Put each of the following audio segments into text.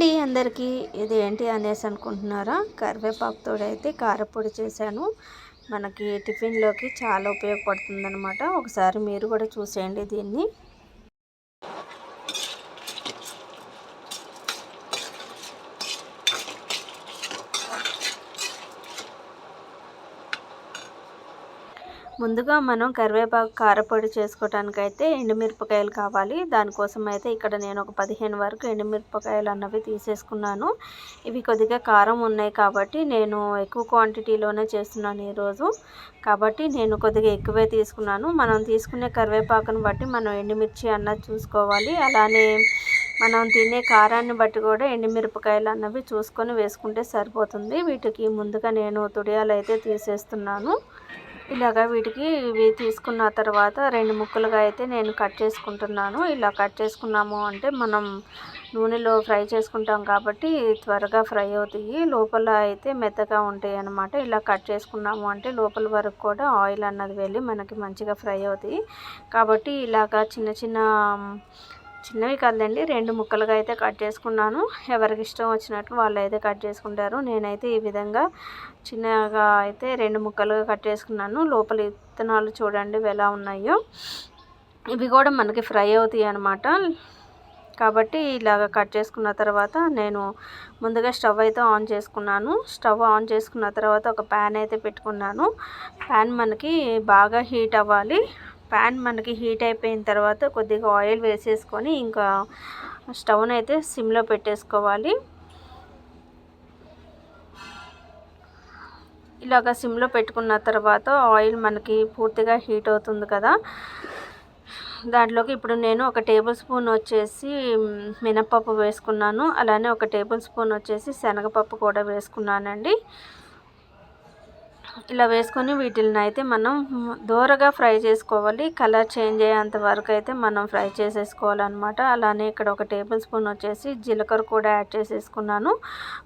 అండి అందరికీ? ఇది ఏంటి అనేసి అనుకుంటున్నారా? కరివేపాకుతో అయితే కారపొడి చేశాను. మనకి టిఫిన్లోకి చాలా ఉపయోగపడుతుంది అనమాట ఒకసారి మీరు కూడా చూసేయండి దీన్ని. ముందుగా మనం కరివేపాకు కారపొడి చేసుకోవటానికైతే ఎండుమిరపకాయలు కావాలి. దానికోసం అయితే ఇక్కడ నేను ఒక పదిహేను వరకు ఎండుమిరపకాయలు అన్నవి తీసేసుకున్నాను. ఇవి కొద్దిగా కారం ఉన్నాయి కాబట్టి నేను ఎక్కువ క్వాంటిటీలోనే చేస్తున్నాను ఈరోజు. కాబట్టి నేను కొద్దిగా ఎక్కువే తీసుకున్నాను. మనం తీసుకునే కరివేపాకును బట్టి మనం ఎండుమిర్చి అన్నది చూసుకోవాలి. అలానే మనం తినే కారాన్ని బట్టి కూడా ఎండుమిరపకాయలు అన్నవి చూసుకొని వేసుకుంటే సరిపోతుంది. వీటికి ముందుగా నేను తుడియాలు అయితే తీసేస్తున్నాను. ఇలాగ వీటికి ఇవి తీసుకున్న తర్వాత రెండు ముక్కలుగా అయితే నేను కట్ చేసుకుంటున్నాను. ఇలా కట్ చేసుకున్నాము అంటే మనం నూనెలో ఫ్రై చేసుకుంటాం కాబట్టి త్వరగా ఫ్రై అవుతాయి. లోపల అయితే మెత్తగా ఉంటాయి అన్నమాట. ఇలా కట్ చేసుకున్నాము అంటే లోపల వరకు కూడా ఆయిల్ అన్నది వెళ్ళి మనకి మంచిగా ఫ్రై అవుతాయి. కాబట్టి ఇలాగ చిన్న చిన్న చిన్నవి కాదండి రెండు ముక్కలుగా అయితే కట్ చేసుకున్నాను. ఎవరికి ఇష్టం వచ్చినట్టు వాళ్ళు అయితే కట్ చేసుకుంటారు. నేనైతే ఈ విధంగా చిన్నగా అయితే రెండు ముక్కలుగా కట్ చేసుకున్నాను. లోపల విత్తనాలు చూడండి ఎలా ఉన్నాయో. ఇవి కూడా మనకి ఫ్రై అవుతాయి అన్నమాట. కాబట్టి ఇలాగ కట్ చేసుకున్న తర్వాత నేను ముందుగా స్టవ్ అయితే ఆన్ చేసుకున్నాను. స్టవ్ ఆన్ చేసుకున్న తర్వాత ఒక ప్యాన్ అయితే పెట్టుకున్నాను. ప్యాన్ మనకి బాగా హీట్ అవ్వాలి. ప్యాన్ మనకి హీట్ అయిపోయిన తర్వాత కొద్దిగా ఆయిల్ వేసేసుకొని ఇంకా స్టవ్ని అయితే సిమ్లో పెట్టేసుకోవాలి. ఇలాగ సిమ్లో పెట్టుకున్న తర్వాత ఆయిల్ మనకి పూర్తిగా హీట్ అవుతుంది కదా. దాంట్లోకి ఇప్పుడు నేను ఒక టేబుల్ స్పూన్ వచ్చేసి మినప్పప్పు వేసుకున్నాను. అలానే ఒక టేబుల్ స్పూన్ వచ్చేసి శనగపప్పు కూడా వేసుకున్నానండి. ఇలా వేసుకొని వీటిని అయితే మనం దూరగా ఫ్రై చేసుకోవాలి. కలర్ చేంజ్ అయ్యేంత వరకు అయితే మనం ఫ్రై చేసేసుకోవాలన్నమాట. అలానే ఇక్కడ ఒక టేబుల్ స్పూన్ వచ్చేసి జీలకర్ర కూడా యాడ్ చేసేసుకున్నాను.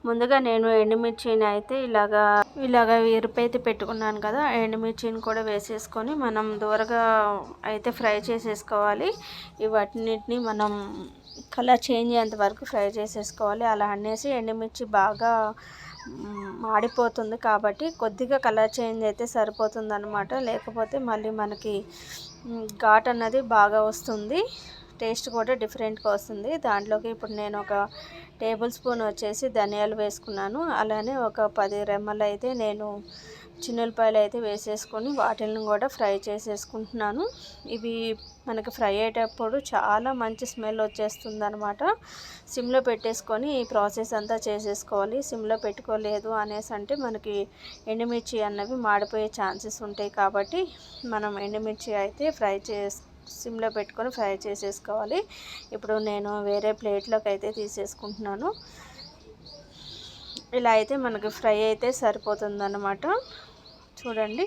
ముందుగా నేను ఎండుమిర్చిని అయితే ఇలాగా ఇలాగా ఎరుపైతే పెట్టుకున్నాను కదా ఎండుమిర్చిని కూడా వేసేసుకొని మనం దూరగా అయితే ఫ్రై చేసేసుకోవాలి. ఇవన్నిటిని మనం కలర్ చేంజ్ అయ్యేంత వరకు ఫ్రై చేసేసుకోవాలి. అలా అనేసి ఎండుమిర్చి బాగా మాడిపోతుంది కాబట్టి కొద్దిగా కలర్ చేంజ్ అయితే సరిపోతుంది అనమాట లేకపోతే మళ్ళీ మనకి ఘాట్ అన్నది బాగా వస్తుంది. టేస్ట్ కూడా డిఫరెంట్గా వస్తుంది. దాంట్లోకి ఇప్పుడు నేను ఒక టేబుల్ స్పూన్ వచ్చేసి ధనియాలు వేసుకున్నాను. అలానే ఒక పది రెమ్మలు అయితే నేను చిన్నులపాయలు అయితే వేసేసుకొని వాటిని కూడా ఫ్రై చేసేసుకుంటున్నాను. ఇవి మనకి ఫ్రై అయ్యేటప్పుడు చాలా మంచి స్మెల్ వచ్చేస్తుంది అనమాట సిమ్లో పెట్టేసుకొని ఈ ప్రాసెస్ అంతా చేసేసుకోవాలి. సిమ్లో పెట్టుకోలేదు అనేసి అంటే మనకి ఎండుమిర్చి అన్నవి మాడిపోయే ఛాన్సెస్ ఉంటాయి కాబట్టి మనం ఎండుమిర్చి అయితే ఫ్రై చేసి సిమ్లో పెట్టుకొని ఫ్రై చేసేసుకోవాలి. ఇప్పుడు నేను వేరే ప్లేట్లోకి అయితే తీసేసుకుంటున్నాను. ఇలా అయితే మనకి ఫ్రై అయితే సరిపోతుందన్నమాట. చూడండి.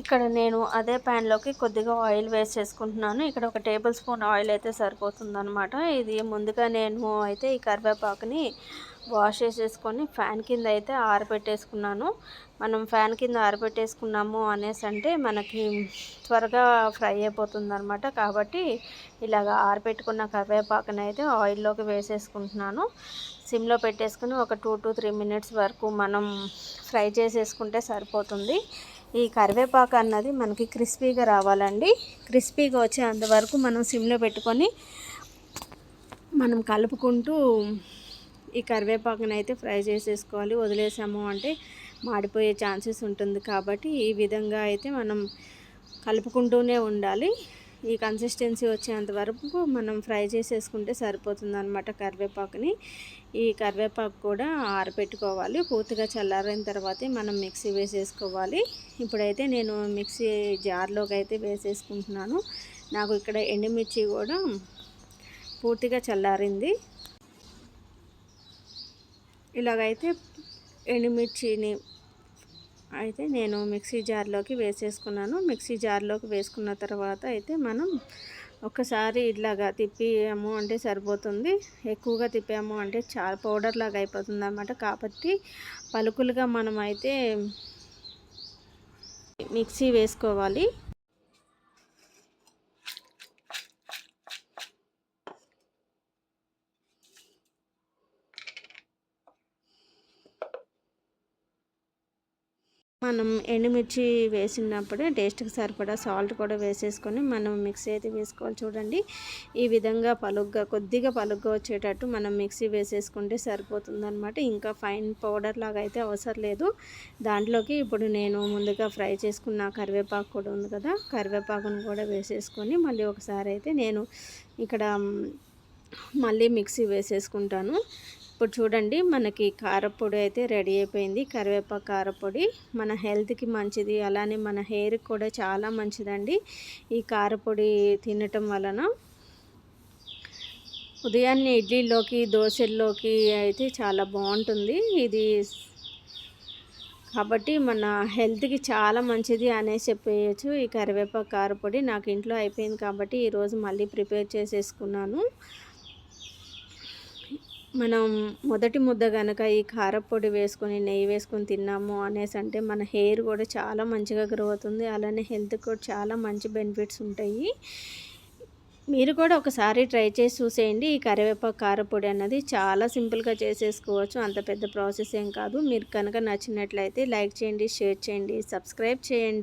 ఇక్కడ నేను అదే ప్యాన్లోకి కొద్దిగా ఆయిల్ వేసేసుకుంటున్నాను. ఇక్కడ ఒక టేబుల్ స్పూన్ ఆయిల్ అయితే సరిపోతుందనమాట ఇది ముందుగా నేను అయితే ఈ కరివేపాకుని వాష్ చేసేసుకొని ఫ్యాన్ కింద అయితే ఆరబెట్టేసుకున్నాను. మనం ఫ్యాన్ కింద ఆరబెట్టేసుకున్నాము అనేసి అంటే మనకి త్వరగా ఫ్రై అయిపోతుంది అనమాట కాబట్టి ఇలాగ ఆరబెట్టుకున్న కరివేపాకుని అయితే ఆయిల్లోకి వేసేసుకుంటున్నాను. సిమ్లో పెట్టేసుకుని ఒక టూ టు త్రీ మినిట్స్ వరకు మనం ఫ్రై చేసేసుకుంటే సరిపోతుంది. ఈ కరివేపాకు అన్నది మనకి క్రిస్పీగా రావాలండి. క్రిస్పీగా వచ్చే అంతవరకు మనం సిమ్లో పెట్టుకొని మనం కలుపుకుంటూ ఈ కరివేపాకుని అయితే ఫ్రై చేసేసుకోవాలి. వదిలేసాము అంటే మాడిపోయే ఛాన్సెస్ ఉంటుంది కాబట్టి ఈ విధంగా అయితే మనం కలుపుకుంటూనే ఉండాలి. ఈ కన్సిస్టెన్సీ వచ్చేంత వరకు మనం ఫ్రై చేసేసుకుంటే సరిపోతుంది అనమాట కరివేపాకుని. ఈ కరివేపాకు కూడా ఆరబెట్టుకోవాలి పూర్తిగా చల్లారిన తర్వాతే మనం మిక్సీ వేసేసుకోవాలి. ఇప్పుడైతే నేను మిక్సీ జార్లోకి అయితే వేసేసుకుంటున్నాను. నాకు ఇక్కడ ఎండుమిర్చి కూడా పూర్తిగా చల్లారింది. ఇలాగైతే ఎండుమిర్చిని అయితే నేను మిక్సీ జార్లోకి వేసేసుకున్నాను. మిక్సీ జార్లోకి వేసుకున్న తర్వాత అయితే మనం ఒకసారి ఇలాగా తిప్పాము అంటే సరిపోతుంది. ఎక్కువగా తిప్పాము అంటే చాలా పౌడర్ లాగా అయిపోతుంది అన్నమాట కాబట్టి పలుకులుగా మనం అయితే మిక్సీ వేసుకోవాలి. మనం ఎండుమిర్చి వేసినప్పుడే టేస్ట్కి సరిపడా సాల్ట్ కూడా వేసేసుకొని మనం మిక్సీ అయితే వేసుకోవాలి చూడండి. ఈ విధంగా పలుగ్గా కొద్దిగా పలుగ్గా వచ్చేటట్టు మనం మిక్సీ వేసేసుకుంటే సరిపోతుందన్నమాట. ఇంకా ఫైన్ పౌడర్ లాగా అయితే అవసరం లేదు. దాంట్లోకి ఇప్పుడు నేను ముందుగా ఫ్రై చేసుకున్న కరివేపాకు కూడా ఉంది కదా కరివేపాకును కూడా వేసేసుకొని మళ్ళీ ఒకసారి అయితే నేను ఇక్కడ మళ్ళీ మిక్సీ వేసేసుకుంటాను. ఇప్పుడు చూడండి మనకి కారపొడి అయితే రెడీ అయిపోయింది. కరివేపాకు కారపొడి మన హెల్త్కి మంచిది. అలానే మన హెయిర్కి కూడా చాలా మంచిదండి. ఈ కారపొడి తినటం వలన ఉదయాన్నే ఇడ్లీలోకి దోశల్లోకి అయితే చాలా బాగుంటుంది. ఇది కాబట్టి మన హెల్త్కి చాలా మంచిది అనేసి చెప్పేయచ్చు. ఈ కరివేపాకు కారపొడి నాకు ఇంట్లో అయిపోయింది కాబట్టి ఈరోజు మళ్ళీ ప్రిపేర్ చేసేసుకున్నాను. మనం మొదటి ముద్ద కనుక ఈ కారపొడి వేసుకొని నెయ్యి వేసుకొని తిన్నాము అనేసి అంటే మన హెయిర్ కూడా చాలా మంచిగా గ్రో అవుతుంది. అలానే హెల్త్ కూడా చాలా మంచి బెనిఫిట్స్ ఉంటాయి. మీరు కూడా ఒకసారి ట్రై చేసి చూసేయండి. ఈ కరివేపాకు కారపొడి అన్నది చాలా సింపుల్గా చేసేసుకోవచ్చు. అంత పెద్ద ప్రాసెస్ ఏం కాదు. మీరు కనుక నచ్చినట్లయితే లైక్ చేయండి షేర్ చేయండి సబ్స్క్రైబ్ చేయండి.